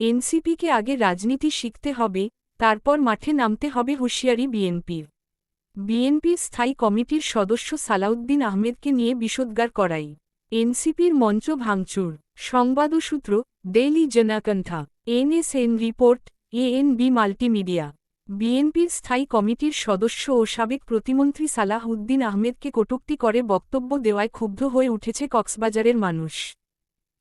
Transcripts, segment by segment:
এনসিপিকে আগে রাজনীতি শিখতে হবে, তারপর মাঠে নামতে হবে হুঁশিয়ারি বিএনপির। বিএনপির স্থায়ী কমিটির সদস্য সালাউদ্দিন আহমেদকে নিয়ে বিষোদ্গার করাই। এনসিপির মঞ্চ ভাঙচুর। সংবাদসূত্র daily Janakantha. NSN report, ANB multimedia. বিএনপির স্থায়ী কমিটির সদস্য ও সাবেক প্রতিমন্ত্রী সালাহ উদ্দিন আহমেদকে কটূক্তি করে বক্তব্য দেওয়ায় ক্ষুব্ধ হয়ে উঠেছে কক্সবাজারের মানুষ।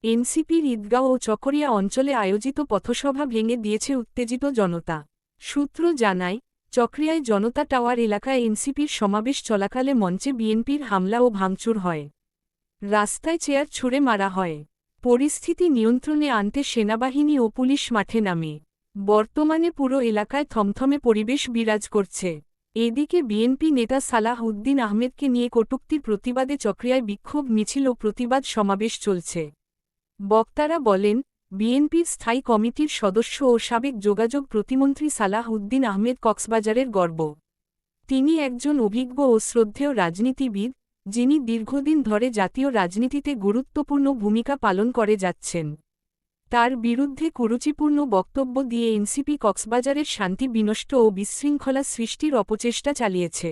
এনসিপির ঈদগাঁও ও চকরিয়া অঞ্চলে আয়োজিত পথসভা ভেঙে দিয়েছে উত্তেজিত জনতা। সূত্র জানায়, চক্রিয়ায় জনতা টাওয়ার এলাকায় এনসিপির সমাবেশ চলাকালে মঞ্চে বিএনপির হামলা ও ভাঙচুর হয়। রাস্তায় চেয়ার ছুঁড়ে মারা হয়। পরিস্থিতি নিয়ন্ত্রণে আনতে সেনাবাহিনী ও পুলিশ মাঠে নামে। বর্তমানে পুরো এলাকায় থমথমে পরিবেশ বিরাজ করছে। এদিকে বিএনপি নেতা সালাহ উদ্দিন আহমেদকে নিয়ে কটুক্তির প্রতিবাদে চক্রিয়ায় বিক্ষোভ, মিছিল ও প্রতিবাদ সমাবেশ চলছে। বক্তারা বলেন, বিএনপির স্থায়ী কমিটির সদস্য ও সাবেক যোগাযোগ প্রতিমন্ত্রী সালাহ উদ্দিন আহমেদ কক্সবাজারের গর্ব। তিনি একজন অভিজ্ঞ ও শ্রদ্ধেয় রাজনীতিবিদ, যিনি দীর্ঘদিন ধরে জাতীয় রাজনীতিতে গুরুত্বপূর্ণ ভূমিকা পালন করে যাচ্ছেন। তার বিরুদ্ধে কুরুচিপূর্ণ বক্তব্য দিয়ে এনসিপি কক্সবাজারের শান্তি বিনষ্ট ও বিশৃঙ্খলা সৃষ্টির অপচেষ্টা চালিয়েছে।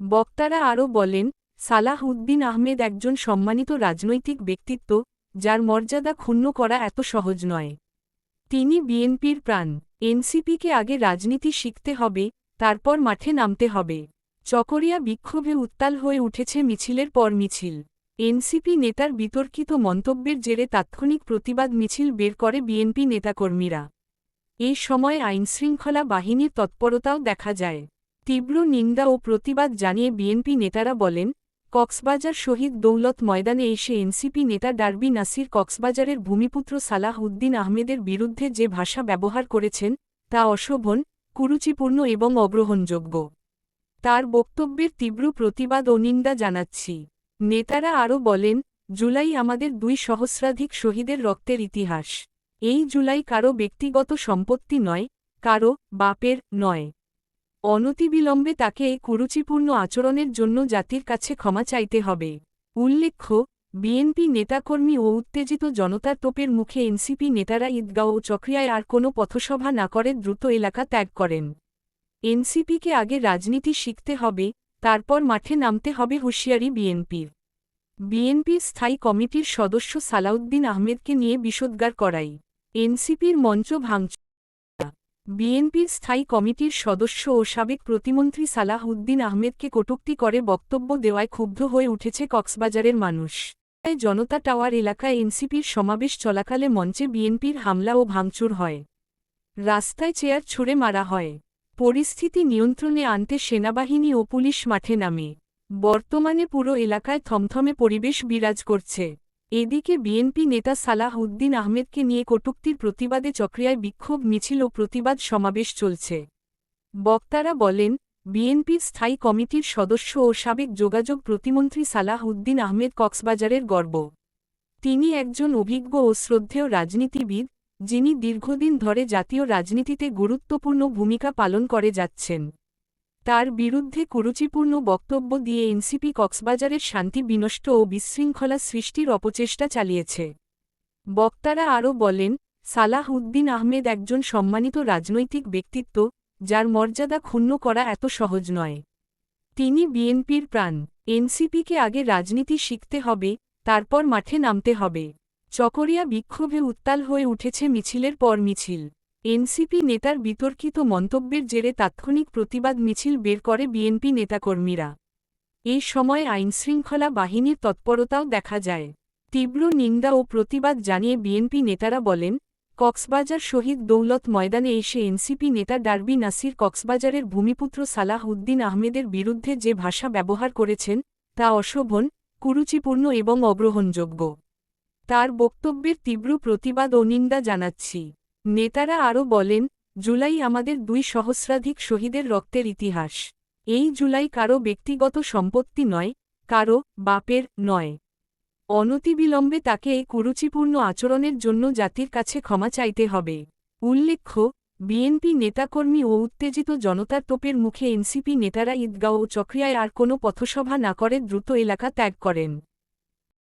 বক্তারা আরও বলেন, সালাহ উদ্দিন আহমেদ একজন সম্মানিত রাজনৈতিক ব্যক্তিত্ব যার মর্যাদা ক্ষুণ্ণ করা এত সহজ নয়। তিনি বিএনপির প্রাণ। এনসিপিকে আগে রাজনীতি শিখতে হবে, তারপর মাঠে নামতে হবে। চকরিয়া বিক্ষোভে উত্তাল হয়ে উঠেছে মিছিলের পর মিছিল। এনসিপি নেতার বিতর্কিত মন্তব্যের জেরে তাৎক্ষণিক প্রতিবাদ মিছিল বের করে বিএনপি নেতাকর্মীরা। এ সময় আইনশৃঙ্খলা বাহিনীর তৎপরতাও দেখা যায়। তীব্র নিন্দা ও প্রতিবাদ জানিয়ে বিএনপি নেতারা বলেন কক্সবাজার শহীদ দৌলত ময়দানে এসে এনসিপি নেতা ডার্বি নাসির কক্সবাজারের ভূমিপুত্র সালাহ উদ্দিন আহমেদের বিরুদ্ধে যে ভাষা ব্যবহার করেছেন, তা অশোভন, কুরুচিপূর্ণ এবং অগ্রহণযোগ্য। তার বক্তব্যের তীব্র প্রতিবাদ ও নিন্দা জানাচ্ছি। নেতারা আরও বলেন, জুলাই আমাদের দুই সহস্রাধিক শহীদের রক্তের ইতিহাস। এই জুলাই কারও ব্যক্তিগত সম্পত্তি নয় কারও বাপের নয়। অনতিবিলম্বে তাকে এই কুরুচিপূর্ণ আচরণের জন্য জাতির কাছে ক্ষমা চাইতে হবে। উল্লেখ্য, বিএনপি নেতাকর্মী ও উত্তেজিত জনতার তোপের মুখে এনসিপি নেতারা ঈদগাঁও ও চক্রিয়ায় আর কোনো পথসভা না করে দ্রুত এলাকা ত্যাগ করেন। এনসিপিকে আগে রাজনীতি শিখতে হবে, তারপর মাঠে নামতে হবে হুঁশিয়ারি বিএনপির। বিএনপির স্থায়ী কমিটির সদস্য সালাউদ্দিন আহমেদকে নিয়ে বিষোদ্গার করাই। এনসিপির মঞ্চ ভাঙচুর বিএনপির স্থায়ী কমিটির সদস্য ও সাবেক প্রতিমন্ত্রী সালাহ উদ্দিন আহমেদকে কটূক্তি করে বক্তব্য দেওয়ায় ক্ষুব্ধ হয়ে উঠেছে কক্সবাজারের মানুষ। জনতা টাওয়ার এলাকায় এনসিপির সমাবেশ চলাকালে মঞ্চে বিএনপির হামলা ও ভাঙচুর হয়। রাস্তায় চেয়ার ছুঁড়ে মারা হয়। পরিস্থিতি নিয়ন্ত্রণে আনতে সেনাবাহিনী ও পুলিশ মাঠে নামে। বর্তমানে পুরো এলাকায় থমথমে পরিবেশ বিরাজ করছে। এদিকে বিএনপি নেতা সালাহ উদ্দিন আহমেদকে নিয়ে কটুক্তির প্রতিবাদে চক্রিয়ায় বিক্ষোভ, মিছিল ও প্রতিবাদ সমাবেশ চলছে। বক্তারা বলেন, বিএনপির স্থায়ী কমিটির সদস্য ও সাবেক যোগাযোগ প্রতিমন্ত্রী সালাহ উদ্দিন আহমেদ কক্সবাজারের গর্ব। তিনি একজন অভিজ্ঞ ও শ্রদ্ধেয় রাজনীতিবিদ, যিনি দীর্ঘদিন ধরে জাতীয় রাজনীতিতে গুরুত্বপূর্ণ ভূমিকা পালন করে যাচ্ছেন। তার বিরুদ্ধে কুরুচিপূর্ণ বক্তব্য দিয়ে এনসিপি কক্সবাজারের শান্তি বিনষ্ট ও বিশৃঙ্খলা সৃষ্টির অপচেষ্টা চালিয়েছে। বক্তারা আরও বলেন, সালাহ উদ্দিন আহমেদ একজন সম্মানিত রাজনৈতিক ব্যক্তিত্ব, যার মর্যাদা ক্ষুণ্ণ করা এত সহজ নয়। তিনি বিএনপির প্রাণ। এনসিপিকে আগে রাজনীতি শিখতে হবে, তারপর মাঠে নামতে হবে। চকরিয়া বিক্ষোভে উত্তাল হয়ে উঠেছে মিছিলের পর মিছিল। এনসিপি নেতার বিতর্কিত মন্তব্যের জেরে তাৎক্ষণিক প্রতিবাদ মিছিল বের করে বিএনপি নেতাকর্মীরা। এই সময় আইনশৃঙ্খলা বাহিনীর তৎপরতাও দেখা যায়। তীব্র নিন্দা ও প্রতিবাদ জানিয়ে বিএনপি নেতারা বলেন, কক্সবাজার শহীদ দৌলত ময়দানে এসে এনসিপি নেতা ডার্বি নাসির কক্সবাজারের ভূমিপুত্র সালাহ উদ্দিন আহমেদের বিরুদ্ধে যে ভাষা ব্যবহার করেছেন, তা অশোভন, কুরুচিপূর্ণ এবং অগ্রহণযোগ্য। তার বক্তব্যের তীব্র প্রতিবাদ ও নিন্দা জানাচ্ছি। নেতারা আরও বলেন, জুলাই আমাদের দুই সহস্রাধিক শহীদের রক্তের ইতিহাস। এই জুলাই কারও ব্যক্তিগত সম্পত্তি নয় কারও বাপের নয়। অনতিবিলম্বে তাকে এই কুরুচিপূর্ণ আচরণের জন্য জাতির কাছে ক্ষমা চাইতে হবে। উল্লেখ্য, বিএনপি নেতাকর্মী ও উত্তেজিত জনতার তোপের মুখে এনসিপি নেতারা ঈদগাঁও ও চক্রিয়ায় আর কোনো পথসভা না করে দ্রুত এলাকা ত্যাগ করেন।